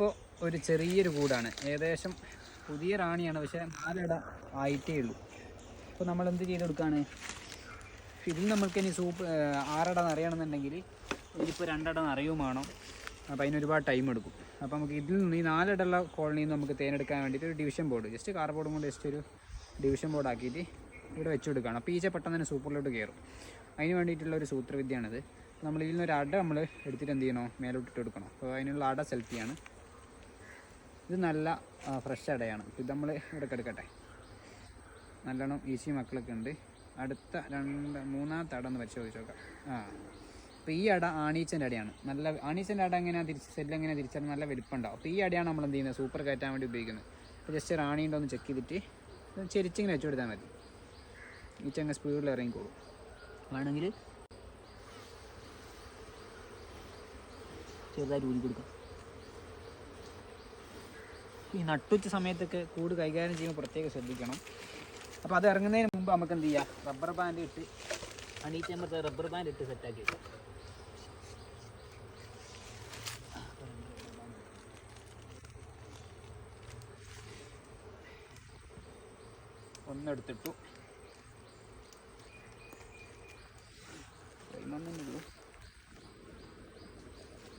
ഇതിപ്പോൾ ഒരു ചെറിയൊരു കൂടാണ്. ഏകദേശം പുതിയ റാണിയാണ്. പക്ഷേ നാലിട ആയിട്ടേ ഉള്ളൂ. അപ്പോൾ നമ്മൾ എന്ത് ചെയ്ത് കൊടുക്കുകയാണ് ഇതിൽ നമ്മൾക്ക് ഇനി സൂപ്പ് ആറട നിറയണമെന്നുണ്ടെങ്കിൽ ഇതിപ്പോൾ രണ്ടട നിറയും അപ്പോൾ അതിനൊരുപാട് ടൈം എടുക്കും. അപ്പോൾ നമുക്ക് ഇതിൽ നിന്ന് ഈ നാലിടയുള്ള കോളനിയിൽ നിന്ന് നമുക്ക് തേനെടുക്കാൻ വേണ്ടിയിട്ട് ഒരു ഡിവിഷൻ ബോർഡ് ജസ്റ്റ് കാർ ബോർഡും കൊണ്ട് ജസ്റ്റ് ഒരു ഡിവിഷൻ ബോർഡ് ആക്കിയിട്ട് ഇവിടെ വെച്ച് കൊടുക്കുകയാണ് അപ്പോൾ ഈച്ച പെട്ടെന്ന് തന്നെ സൂപ്പറിലോട്ട് കയറും. അതിന് വേണ്ടിയിട്ടുള്ള ഒരു സൂത്രവിദ്യയാണിത്. നമ്മൾ ഇതിൽ നിന്ന് ഒരു അട നമ്മൾ എടുത്തിട്ട് എന്ത് ചെയ്യണോ? മേലോട്ടിട്ട് കൊടുക്കണം അപ്പോൾ അതിനുള്ള അട സെലക്ട് ചെയ്യാണ്. ഇത് നല്ല ഫ്രഷ് അടയാണ്. ഇത് നമ്മൾ ഇവിടെ എടുക്കട്ടെ. നല്ലോണം ഈസി മക്കളൊക്കെ ഉണ്ട്. അടുത്ത രണ്ട് മൂന്നാമത്തെ അട ഒന്ന് പരിശോധിച്ച് നോക്കാം. ആ അപ്പോൾ ഈ അട ആണീച്ചന്റെ അടയാണ്. നല്ല ആണീച്ചന്റെ അട എങ്ങനെയാണ് തിരിച്ച് സെല്ല് എങ്ങനെയാണ് തിരിച്ചാൽ നല്ല വലിപ്പമുണ്ടാവും. അപ്പോൾ ഈ അടയാണ് നമ്മൾ എന്ത് ചെയ്യുന്നത്? സൂപ്പർ കയറ്റാൻ വേണ്ടി ഉപയോഗിക്കുന്നത്. അപ്പോൾ ജസ്റ്റ് റാണീന്റെ ഒന്ന് ചെക്ക് ചെയ്തിട്ട് ചെരിച്ചിങ്ങനെ വെച്ച് കൊടുത്താൽ മതി. ഈ ചങ്ങ സ്പീഡിൽ ഇറങ്ങിക്കോളും വേണമെങ്കിൽ ചെറുതായിട്ട് ഊരി കൊടുക്കാം. ഈ നട്ടുച്ച സമയത്തൊക്കെ കൂട് കൈകാര്യം ചെയ്യുമ്പോൾ പ്രത്യേകം ശ്രദ്ധിക്കണം. അപ്പോൾ അത് ഇറങ്ങുന്നതിന് മുമ്പ് നമുക്ക് എന്ത് ചെയ്യാം? റബ്ബർ ബാൻഡ് ഇട്ട് അണീറ്റ് നമ്മൾ റബ്ബർ ബാൻഡ് ഇട്ട് സെറ്റാക്കി വെക്കാം. ഒന്നെടുത്തിട്ടു ഫ്രെയിം ഒന്നേ ഉള്ളൂ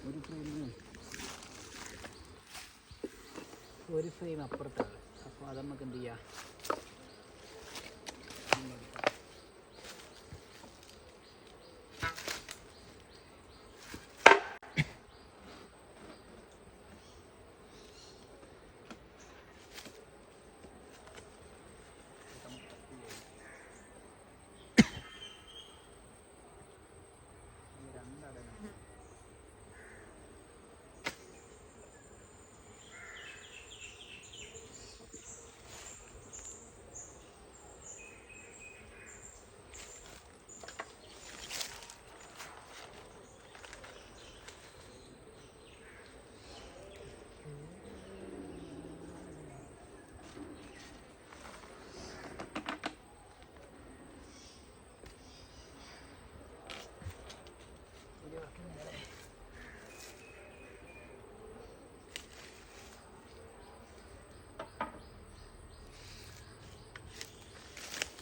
ഒരു ഫ്രെയിമിന് ഒരു ഫ്രെയിം അപ്പുറത്താണ്. അപ്പോൾ അത് നമുക്ക് എന്ത് ചെയ്യാം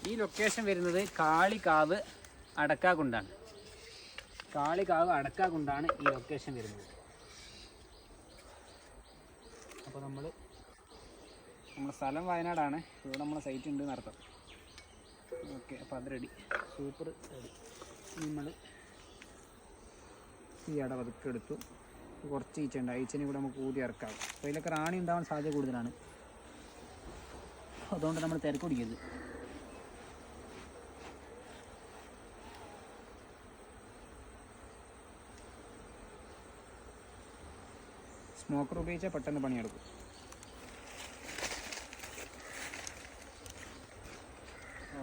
ഈ ലൊക്കേഷൻ വരുന്നത് കാളികാവ് അടക്കാകുണ്ടാണ്. കാളികാവ് അടക്കാകുണ്ടാണ് ഈ ലൊക്കേഷൻ വരുന്നത്. അപ്പോൾ നമ്മൾ നമ്മുടെ സ്ഥലം വയനാടാണ്. ഇവിടെ നമ്മളെ സൈറ്റ് ഉണ്ട് നടത്താം ഓക്കെ അപ്പോൾ അത് റെഡി സൂപ്പർ റെഡി നമ്മൾ ഈ അട പതുക്കെ എടുത്തു. കുറച്ച് ഈച്ച ഉണ്ട്. ഈച്ചനെ കൂടെ നമുക്ക് കൂടി ഇറക്കാം. അപ്പോൾ ഇതിലൊക്കെ റാണി ഉണ്ടാവാൻ സാധ്യത കൂടുതലാണ്. അതുകൊണ്ട് നമ്മൾ തിരക്ക് പിടിക്കരുത്. സ്മോക്കർ ഉപയോഗിച്ചാൽ പെട്ടെന്ന് പണിയെടുക്കും.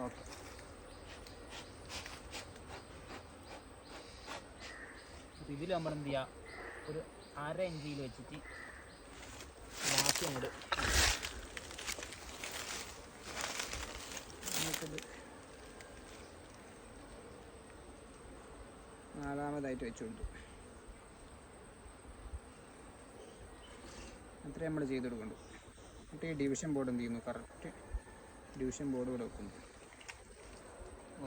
ഓക്കെ. ഇതിൽ നമ്മൾ എന്ത് ചെയ്യുക ഒരു അര ഇഞ്ചിയിൽ വെച്ചിട്ട് ബാക്കി അങ്ങോട്ട് നമുക്കിത് നാലാമതായിട്ട് വെച്ചുകൊണ്ട് കൊടുത്തു അത്രേ നമ്മൾ ചെയ്ത് കൊടുക്കണ്ടു എന്നിട്ട് ഈ ഡിവിഷൻ ബോർഡ് എന്ത് ചെയ്യുന്നു? കറക്റ്റ് ഡിവിഷൻ ബോർഡ് ഇവിടെ വെക്കുന്നു.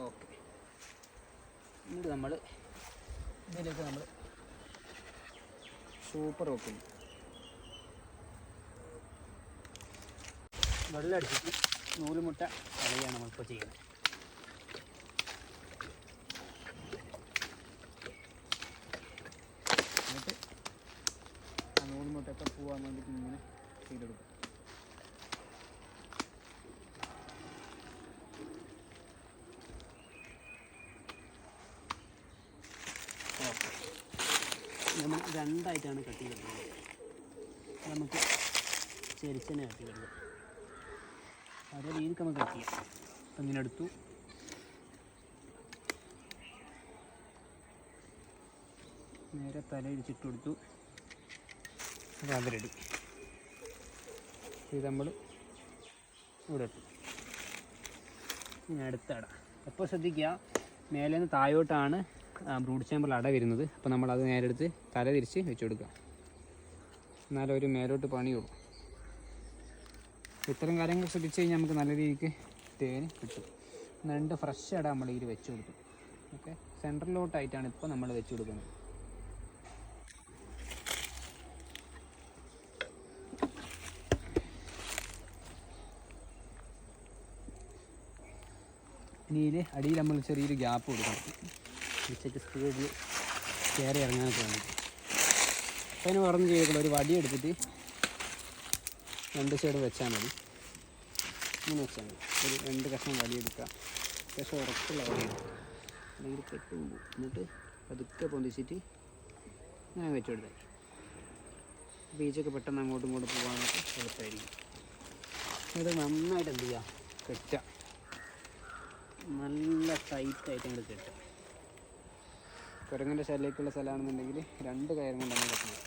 ഓക്കെ എന്നിട്ട് നമ്മൾ ഇതിലേക്ക് നമ്മൾ സൂപ്പർ വെക്കുന്നു വെള്ളം അടിച്ചിട്ട് നൂലുമുട്ട കളിയാണ് നമ്മളിപ്പോൾ ചെയ്യുന്നത് എന്നിട്ട് ആ നൂലുമുട്ടൊക്കെ പോകാൻ വേണ്ടിയിട്ട് ഇങ്ങനെ ചെയ്തെടുക്കും ഓക്കെ നമ്മൾ രണ്ടായിട്ടാണ് കട്ട് ചെയ്തെടുക്കുന്നത് നമുക്ക് ചെരിച്ചനെ കട്ട് ചെയ്തെടുക്കാം അതേ രീതിക്ക് നമുക്ക് കട്ട് ചെയ്യാം. അപ്പം ഇങ്ങനെ എടുത്തു. നേരെ തല ഇടിച്ചിട്ട് കൊടുത്തു. അപ്പോൾ അത് റെഡി ഇത് നമ്മൾ ഇവിടെ ഇട്ടു. ഇനി അടുത്തട എപ്പോൾ ശ്രദ്ധിക്കുക മേലെ നിന്ന് താഴോട്ടാണ് ബ്രൂഡ് ചേമ്പറിൽ അട വരുന്നത്. അപ്പോൾ നമ്മൾ അത് നേരെ എടുത്ത് തല തിരിച്ച് വെച്ച് കൊടുക്കുക എന്നാലും ഒരു മേലോട്ട് പണിയുള്ളൂ. ഇത്തരം കാര്യങ്ങൾ ശ്രദ്ധിച്ച് കഴിഞ്ഞാൽ നമുക്ക് നല്ല രീതിക്ക് തേൻ കിട്ടും. രണ്ട് ഫ്രഷ് അട നമ്മൾ ഇതിൽ വെച്ച് കൊടുക്കും. ഓക്കെ സെന്ററിലോട്ടായിട്ടാണ് ഇപ്പോൾ നമ്മൾ വെച്ച് കൊടുക്കുന്നത്. ഇനിയിൽ അടിയിൽ നമ്മൾ ചെറിയൊരു ഗ്യാപ്പ് കൊടുക്കണം. ഉച്ചയ്ക്ക് സ്പീഡിൽ കയറി ഇറങ്ങാനൊക്കെ വേണ്ടി അപ്പം അതിന് പറഞ്ഞു ചെയ്തേക്കുള്ള ഒരു വടി എടുത്തിട്ട് രണ്ട് സൈഡ് വെച്ചാൽ മതി. ഇങ്ങനെ വെച്ചാൽ മതി. ഒരു രണ്ട് കഷ്ണം വടി എടുക്കുക അത്യാവശ്യം ഉറപ്പുള്ള വടി എടുക്കുക അല്ലെങ്കിൽ കെട്ടും പോകും എന്നിട്ട് പതുക്കെ പൊന്തിച്ചിട്ട് ഇങ്ങനെ വെച്ച് കൊടുത്താൽ ബീച്ചൊക്കെ പെട്ടെന്ന് അങ്ങോട്ടും ഇങ്ങോട്ടും പോകാനൊക്കെ എളുപ്പമായിരിക്കും. ഇത് നന്നായിട്ട് എന്ത് ചെയ്യുക കെട്ടുക. നല്ല ടൈറ്റായിട്ട് അങ്ങോട്ട് കെട്ടുക. കുരങ്ങന്റെ ശല്യമൊക്കെയുള്ള സ്ഥലമാണെന്നുണ്ടെങ്കിൽ രണ്ട് കയറും കൊണ്ടാണ് കിടക്കുന്നത്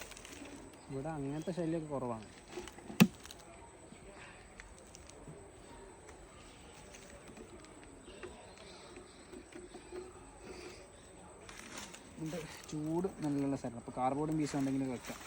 ഇവിടെ അങ്ങനത്തെ ശല്യമൊക്കെ കുറവാണ്. ചൂട് നല്ലുള്ള സ്ഥലം. അപ്പോൾ കാർബോർഡും പീസും ഉണ്ടെങ്കിൽ വെക്കാം.